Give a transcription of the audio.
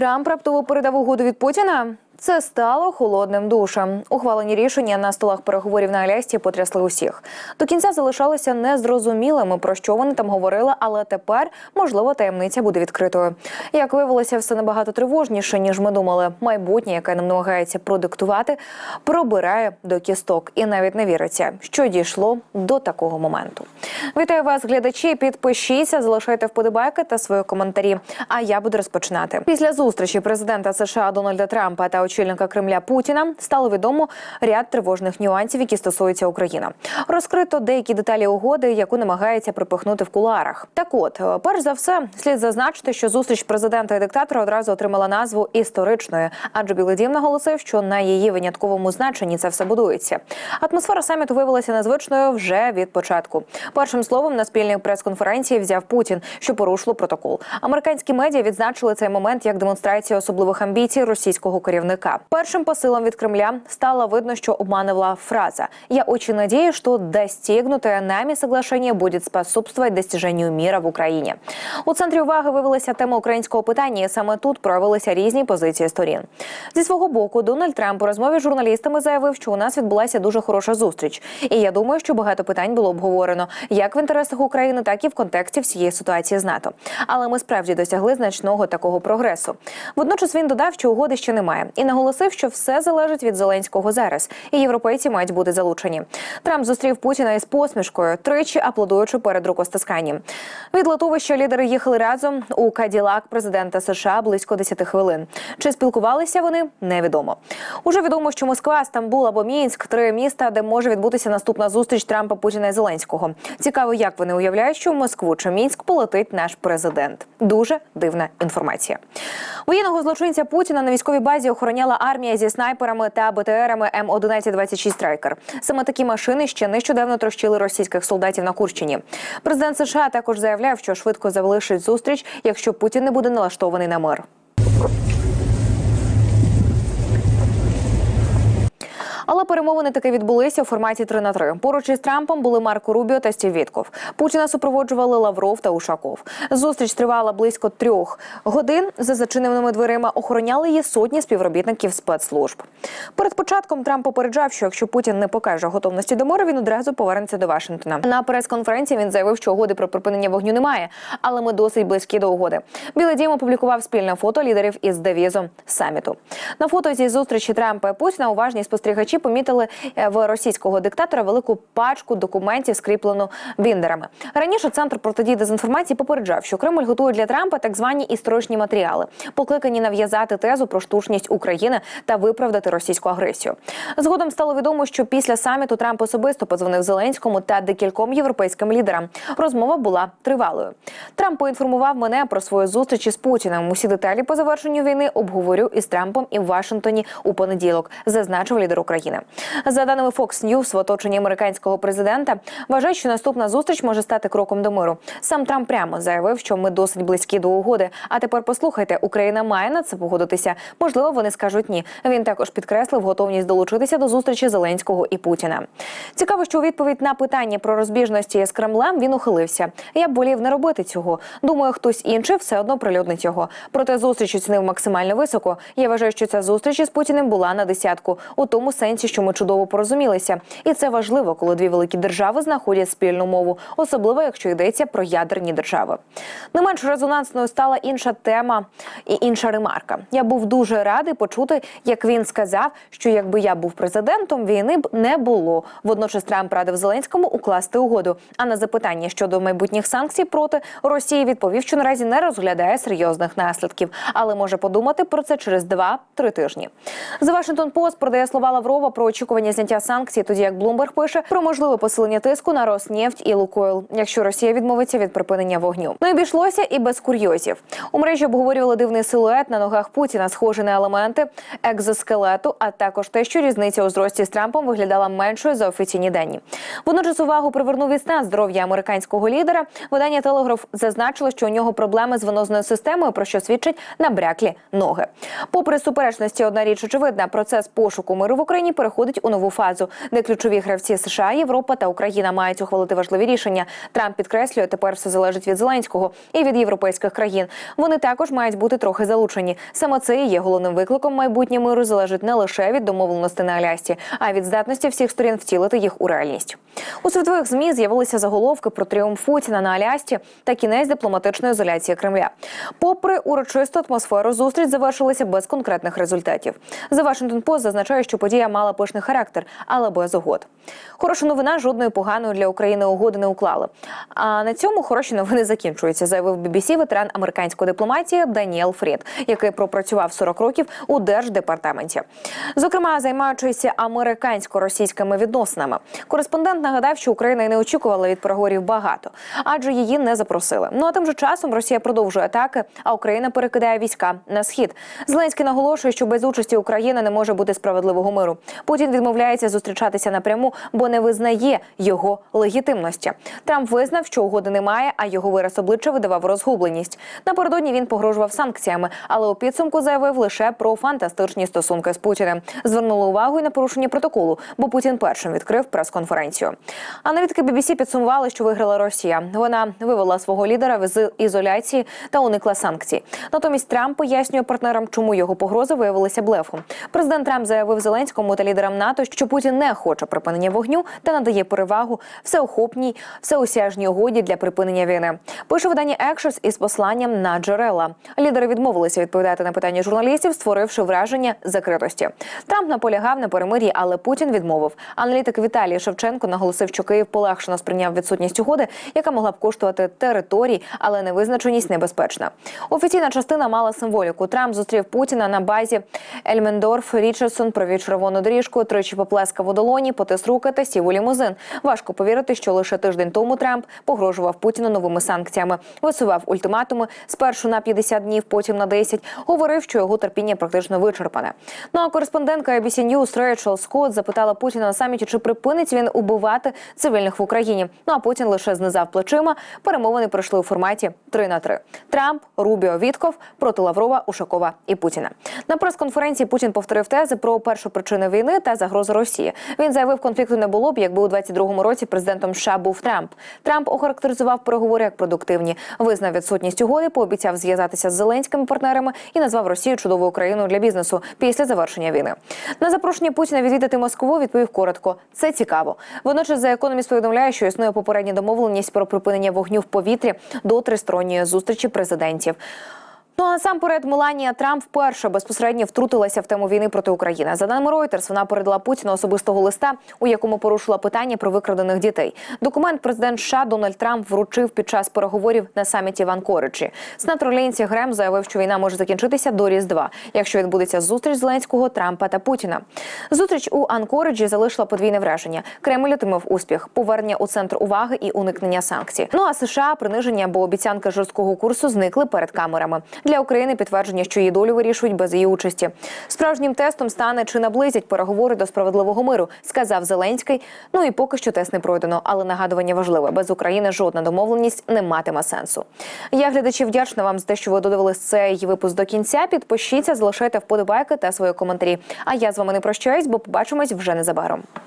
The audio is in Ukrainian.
Трамп раптово передав угоду від Путіна. Це стало холодним душем. Ухвалені рішення на столах переговорів на Алясці потрясли усіх. До кінця залишалося незрозумілими, про що вони там говорили, але тепер можливо таємниця буде відкритою. Як виявилося, все набагато тривожніше ніж ми думали. Майбутнє, яке нам намагається продиктувати, пробирає до кісток, і навіть не віриться, що дійшло до такого моменту. Вітаю вас, глядачі. Підпишіться, залишайте вподобайки та свої коментарі. А я буду розпочинати. Після зустрічі президента США Дональда Трампа та очільника Кремля Путіна стало відомо ряд тривожних нюансів, які стосуються України. Розкрито деякі деталі угоди, яку намагається припихнути в кулуарах. Так, от, е, перш за все, слід зазначити, що зустріч президента і диктатора одразу отримала назву історичною, адже Білий Дім наголосив, що на її винятковому значенні це все будується. Атмосфера саміту виявилася незвичною вже від початку. Першим словом на спільній прес-конференції взяв Путін, що порушило протокол. Американські медіа відзначили цей момент як демонстрацію особливих амбіцій російського керівника. Першим посилом від Кремля стало видно, що обманила фраза «Я очень надеюсь, что достигнутое нами соглашение будет способствовать достижению мира в Україні». У центрі уваги виявилася тема українського питання. і Саме тут проявилися різні позиції сторін. Зі свого боку, Дональд Трамп у розмові з журналістами заявив, що у нас відбулася дуже хороша зустріч. І я думаю, що багато питань було обговорено як в інтересах України, так і в контексті всієї ситуації з НАТО. Але ми справді досягли значного такого прогресу. Водночас він додав, що угоди ще немає, і наголосив, що все залежить від Зеленського зараз, і європейці мають бути залучені. Трамп зустрів Путіна із посмішкою, тричі аплодуючи перед рукостисканням. Від литовища лідери їхали разом у Каділак президента США близько 10 хвилин. Чи спілкувалися вони, невідомо. Уже відомо, що Москва, Стамбул або Мінськ три міста, де може відбутися наступна зустріч Трампа, Путіна і Зеленського. Цікаво, як вони уявляють, що в Москву чи Мінськ полетить наш президент. Дуже дивна інформація. Воєнного злочинця Путіна на військовій базі охороняла армія зі снайперами та БТРами М1126 Страйкер. Саме такі машини ще нещодавно трощили російських солдатів на Курщині. Президент США також заявляв, що швидко залишить зустріч, якщо Путін не буде налаштований на мир. Але перемовини таки відбулися у форматі 3 на 3. Поруч із Трампом були Марко Рубіо та Стів Вітков. Путіна супроводжували Лавров та Ушаков. Зустріч тривала близько трьох годин. За зачиненими дверима охороняли її сотні співробітників спецслужб. Перед початком Трамп попереджав, що якщо Путін не покаже готовності до миру, він одразу повернеться до Вашингтона. На прес-конференції він заявив, що угоди про припинення вогню немає, але ми досить близькі до угоди. Білий дім опублікував спільне фото лідерів із девізом саміту. На фото зі зустрічі Трампа і Путіна уважні спостерігачі помітили е, в російського диктатора велику пачку документів, скріплену біндерами. Раніше центр протидії дезінформації попереджав, що Кремль готує для Трампа так звані історичні матеріали, покликані нав'язати тезу про штучність України та виправдати російську агресію. Згодом стало відомо, що після саміту Трамп особисто позвонив Зеленському та декільком європейським лідерам. Розмова була тривалою. Трамп поінформував мене про свою зустріч із Путіним. Усі деталі по завершенню війни обговорю із Трампом і в Вашингтоні у понеділок, зазначив лідер України. За даними Fox News, в оточенні американського президента вважають, що наступна зустріч може стати кроком до миру. Сам Трамп прямо заявив, що ми досить близькі до угоди. А тепер послухайте, Україна має на це погодитися. Можливо, вони скажуть ні. Він також підкреслив готовність долучитися до зустрічі Зеленського і Путіна. Цікаво, що у відповідь на питання про розбіжності з Кремлем він ухилився. Я б волів не робити цього. Думаю, хтось інший все одно прилюднить його. Проте зустріч оцінив максимально високо. Я вважаю, що ця зустріч із Путіним була на десятку у тому сенсі, що ми чудово порозумілися, і це важливо, коли дві великі держави знаходять спільну мову, особливо якщо йдеться про ядерні держави. Не менш резонансною стала інша тема і інша ремарка. Я був дуже радий почути, як він сказав, що якби я був президентом, війни б не було. Водночас Трамп радив Зеленському укласти угоду. А на запитання щодо майбутніх санкцій проти Росії відповів, що наразі не розглядає серйозних наслідків, але може подумати про це через 2-3 тижні. The Washington Post продає слова Лаврова про очікування зняття санкцій, тоді як Блумберг пише про можливе посилення тиску на Роснефть і Лукойл, якщо Росія відмовиться від припинення вогню. Ну і обійшлося і без курйозів. У мережі обговорювали дивний силует на ногах Путіна, схожий на елементи екзоскелету, а також те, що різниця у зрості з Трампом виглядала меншою за офіційні дані. Водночас увагу привернув і стан здоров'я американського лідера. Видання Телеграф зазначило, що у нього проблеми з венозною системою, про що свідчить набряклі ноги. Попри суперечності, одна річ очевидна, процес пошуку миру в Україні тижні переходить у нову фазу, де ключові гравці США, Європа та Україна мають ухвалити важливі рішення. Трамп підкреслює, тепер все залежить від Зеленського і від європейських країн. Вони також мають бути трохи залучені. Саме це і є головним викликом майбутнє миру залежить не лише від домовленостей на Алясці, а від здатності всіх сторін втілити їх у реальність. У світових змі з'явилися заголовки про тріумф Путіна на Алясці та кінець дипломатичної ізоляції Кремля. Попри урочисту атмосферу, зустріч завершилася без конкретних результатів. The Washington Post зазначає, що подія мала пишний характер, але без угод. Хороша новина жодної поганої для України угоди не уклали. А на цьому хороші новини закінчуються, заявив BBC ветеран американської дипломатії Даніел Фрід, який пропрацював 40 років у держдепартаменті. Зокрема, займаючися американсько-російськими відносинами. Кореспондент нагадав, що Україна не очікувала від переговорів багато, адже її не запросили. Ну а тим же часом Росія продовжує атаки, а Україна перекидає війська на схід. Зеленський наголошує, що без участі України не може бути справедливого миру. Путін відмовляється зустрічатися напряму, бо не визнає його легітимності. Трамп визнав, що угоди немає, а його вираз обличчя видавав розгубленість. Напередодні він погрожував санкціями, але у підсумку заявив лише про фантастичні стосунки з Путіним. Звернули увагу і на порушення протоколу, бо Путін першим відкрив прес-конференцію. Аналітики BBC підсумували, що виграла Росія. Вона вивела свого лідера з ізоляції та уникла санкцій. Натомість Трамп пояснює партнерам, чому його погрози виявилися блефом. Президент Трамп заявив Зеленському та лідерам НАТО, що Путін не хоче припинення вогню та надає перевагу всеохопній, всеосяжній угоді для припинення війни. Пише видання Екшес із посланням на джерела. Лідери відмовилися відповідати на питання журналістів, створивши враження закритості. Трамп наполягав на перемир'ї, але Путін відмовив. Аналітик Віталій Шевченко наголосив, що Київ полегшено сприйняв відсутність угоди, яка могла б коштувати територій, але невизначеність небезпечна. Офіційна частина мала символіку. Трамп зустрів Путіна на базі Ельмендорф. Річардсон провів червону доріжку, тричі поплескав у долоні, потис руки та сів у лімузин. Важко повірити, що лише тиждень тому Трамп погрожував Путіну новими санкціями, висував ультиматуми спершу на 50 днів, потім на 10. Говорив, що його терпіння практично вичерпане. Ну а кореспондентка ABC News Рейчел Скотт запитала Путіна на саміті, чи припинить він убивати цивільних в Україні. Ну а Путін лише знизав плечима. Перемовини пройшли у форматі 3 на 3. Трамп, Рубіо, Вітков проти Лаврова, Ушакова і Путіна. На прес-конференції Путін повторив тези про першу причину війни та загрозу Росії. Він заявив, конфлікту не було б, якби у 22-му році президентом США був Трамп. Трамп охарактеризував переговори як продуктивні, визнав відсутність угоди, пообіцяв зв'язатися з зеленськими партнерами і назвав Росію чудовою країною для бізнесу після завершення війни. На запрошення Путіна відвідати Москву відповів коротко. Це цікаво. Водночас за економіст повідомляє, що існує попередня домовленість про припинення вогню в повітрі до тристоронньої зустрічі президентів. Ну а насамперед Меланія Трамп вперше безпосередньо втрутилася в тему війни проти України. За даними Reuters, вона передала Путіну особистого листа, у якому порушила питання про викрадених дітей. Документ президент США Дональд Трамп вручив під час переговорів на саміті в Анкоричі. Сенатор Лінсі Грем заявив, що війна може закінчитися до Різдва, якщо відбудеться зустріч Зеленського, Трампа та Путіна. Зустріч у Анкориджі залишила подвійне враження. Кремль отримав успіх, повернення у центр уваги і уникнення санкцій. Ну а США приниження, бо обіцянки жорсткого курсу зникли перед камерами. Для України підтвердження, що її долю вирішують без її участі. Справжнім тестом стане чи наблизять переговори до справедливого миру, сказав Зеленський. Ну і поки що тест не пройдено, але нагадування важливе: без України жодна домовленість не матиме сенсу. Я глядачі вдячна вам за те, що ви додивились цей випуск до кінця. Підпишіться, залишайте вподобайки та свої коментарі. А я з вами не прощаюсь, бо побачимось вже незабаром.